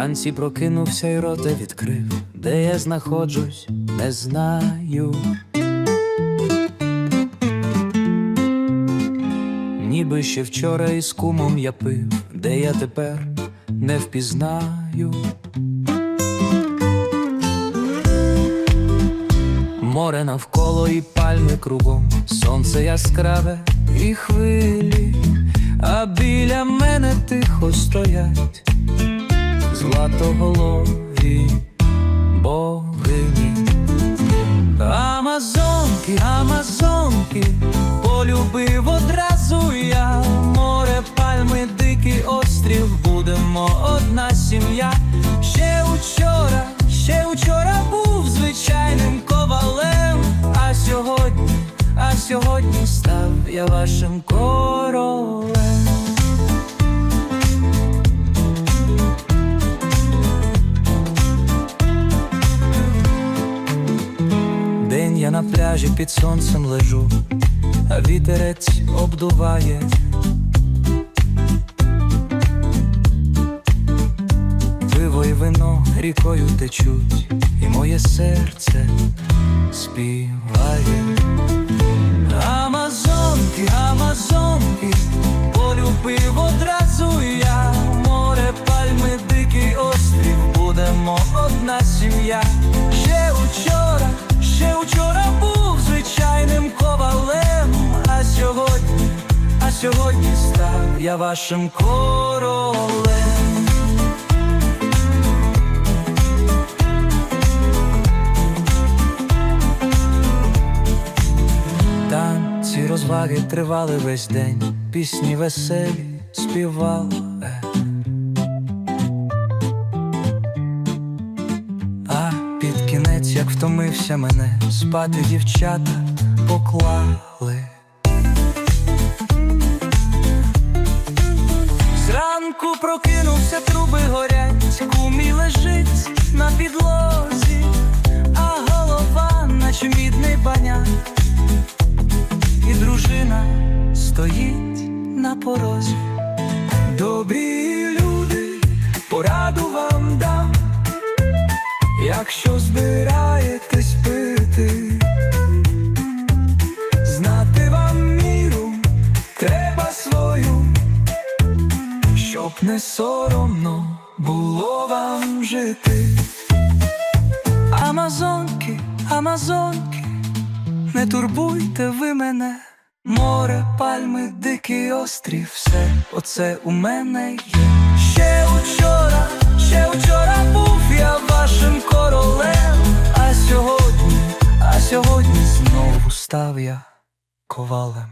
Вранці прокинувся й рота відкрив, де я знаходжусь, не знаю. Ніби ще вчора із кумом я пив, де я тепер не впізнаю. Море навколо і пальми кругом, сонце яскраве і хвилі, а біля мене тихо стоять златоголові богині. Амазонки, Амазонки, полюбив одразу я море, пальми, дикий острів, будемо одна сім'я. Ще учора, ще учора був звичайним ковалем, а сьогодні, а сьогодні став я вашим королем. На пляжі під сонцем лежу, а вітерець обдуває. Пиво і вино рікою течуть, і моє серце співає. Амазонки, Амазонки, полюбив одразу я море, пальми, дикий острів, будемо одна сім'я. Ще учора, ще учора був звичайним ковалем, а сьогодні, а сьогодні став я вашим королем. Танці розваги тривали весь день, пісні веселі співали. Втомився мене, спати дівчата поклали. Зранку прокинувся, труби горять, кумі лежить на підлозі, а голова, наче мідний баняк і дружина стоїть на порозі. Добрі люди, пораду вам дам, якщо збираєтесь не соромно було вам жити. Амазонки, Амазонки. Не турбуйте ви мене, море, пальми, дикий острів, все оце у мене є. Ще учора, ще учора був я вашим королем, а сьогодні, а сьогодні знову став я ковалем.